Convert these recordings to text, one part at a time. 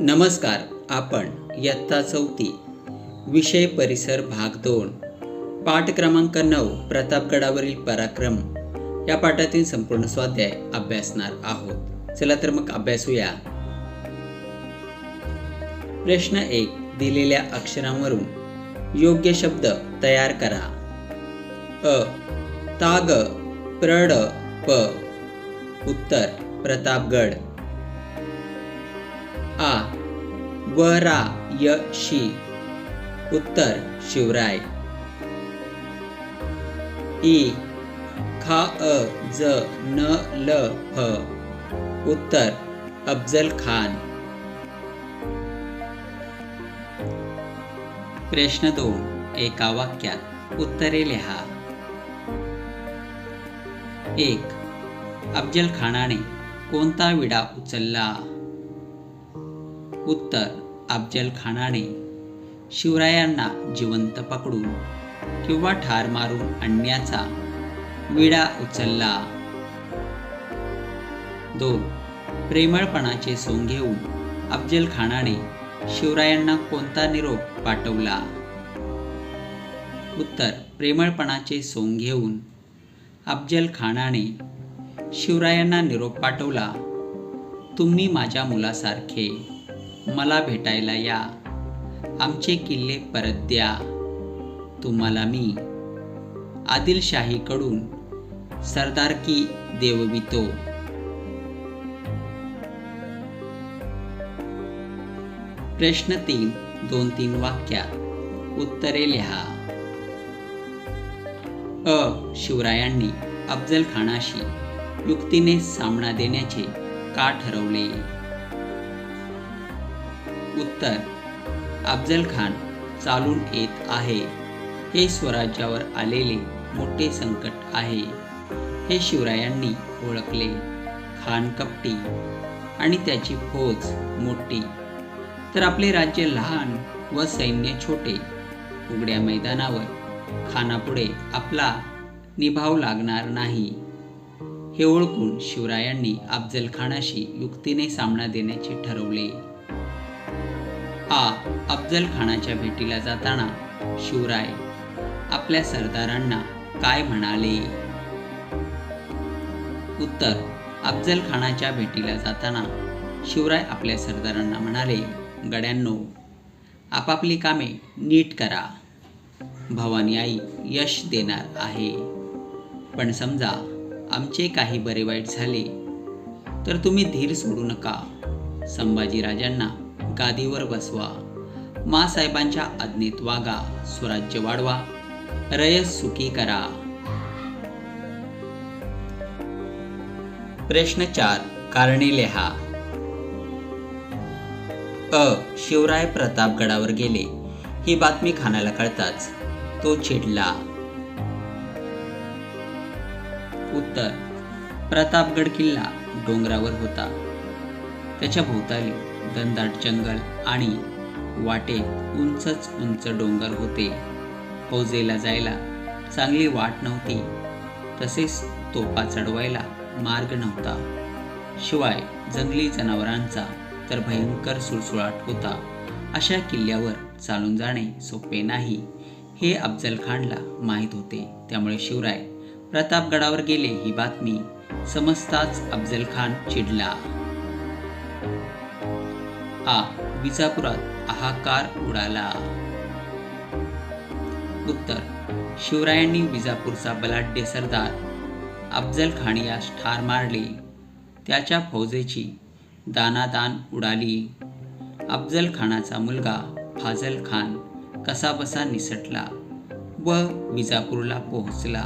नमस्कार आपण इयत्ता चौथी विषय परिसर भाग दोन पाठ क्रमांक नऊ प्रतापगडावरील पराक्रम. या पाठातील संपूर्ण स्वाध्याय अभ्यासणार आहोत. चला तर मग अभ्यासूया. प्रश्न एक दिलेल्या अक्षरांवरून योग्य शब्द तयार करा. अ ताग प्रड प. उत्तर प्रतापगड. आ. वरा य शी उत्तर शिवराय. ई. खा अ ज न ल ह उत्तर अफजल खान. प्रश्न दोन एका वाक्यात उत्तरे लिहा. एक अफजल खानाने कोणता विडा उचलला? उत्तर अफजल खानाने शिवरायांना जिवंत पकडून किंवा ठार मारून आणण्याचा विडा उचलला. दोन प्रेमळपणाचे सोंग घेऊन अफजल खानाने शिवरायांना कोणता निरोप पाठवला? उत्तर प्रेमळपणाचे सोंग घेऊन अफजल खानाने शिवरायांना निरोप पाठवला तुम्ही माझ्या मुलासारखे मला भेटायला या. आमचे किल्ले परत द्या. तुम्हाला मी आदिलशाहीकडून सरदारकी देववितो प्रश्न तीन दोन तीन वाक्यात उत्तरे लिहा. अ. शिवरायांनी अफजल खानाशी युक्तीने सामना देण्याचे का ठरवले? उत्तर. अफजल खान चालून येत आहे. हे स्वराज्यावर आलेले मोठे संकट आहे. हे शिवरायांनी ओळखले. खान कपटी आणि त्याची फौज मोठी. तर आपले राज्य लहान व सैन्य छोटे. उघड्या मैदानावर खानापुढे आपला निभाव लागणार नाही. हे ओळखून शिवरायांनी अफजल खानाशी युक्तीने सामना देण्याचे ठरवले. आ अफजल खानाच्या भेटीला जाताना शिवराय आपल्या सरदारांना काय म्हणाले? उत्तर अफजल खानाच्या भेटीला जाताना शिवराय आपल्या सरदारांना म्हणाले गड्यांनो आपापली कामे नीट करा. भवानी आई यश देणार आहे. पण समजा आमचे काही बरे वाईट झाले तर तुम्ही धीर सोडू नका. संभाजीराजांना गादीवर बसवा. मासाहेबांच्या आज्ञेत वागा. स्वराज्य वाढवा. रयस सुखी करा. प्रश्न चार. कारणे लिहा. अ. शिवराय प्रतापगडावर गेले. ही बातमी खानाला कळताच. तो चिडला. उत्तर. प्रतापगड किल्ला डोंगरावर होता. त्याच्या भोवताली घनदाट जंगल आणि वाटेत उंचच उंच डोंगर होते. फौजेला जायला चांगली वाट नव्हती. तसेच तोपा चढवायला मार्ग नव्हता. शिवाय जंगली जनावरांचा तर भयंकर सुळसुळाट होता. अशा किल्ल्यावर चालून जाणे सोपे नाही हे अफजल खानला माहीत होते. त्यामुळे शिवराय प्रतापगडावर गेले ही बातमी समजताच अफजल खान चिडला. आ विजापुरात हाहाकार उडाला. उत्तर. शिवरायांनी विजापूरचा बलाढ्य सरदार अफजल खान यास ठार मारले. त्याच्या फौजेची दानादान उडाली. अफजल खानाचा मुलगा फाजल खान कसाबसा निसटला व विजापूरला पोहोचला.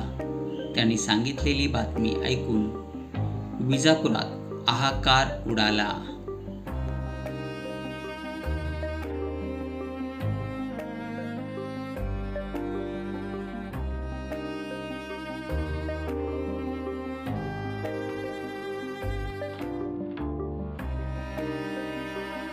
त्यांनी सांगितलेली बातमी ऐकून विजापुरात हाहाकार उडाला.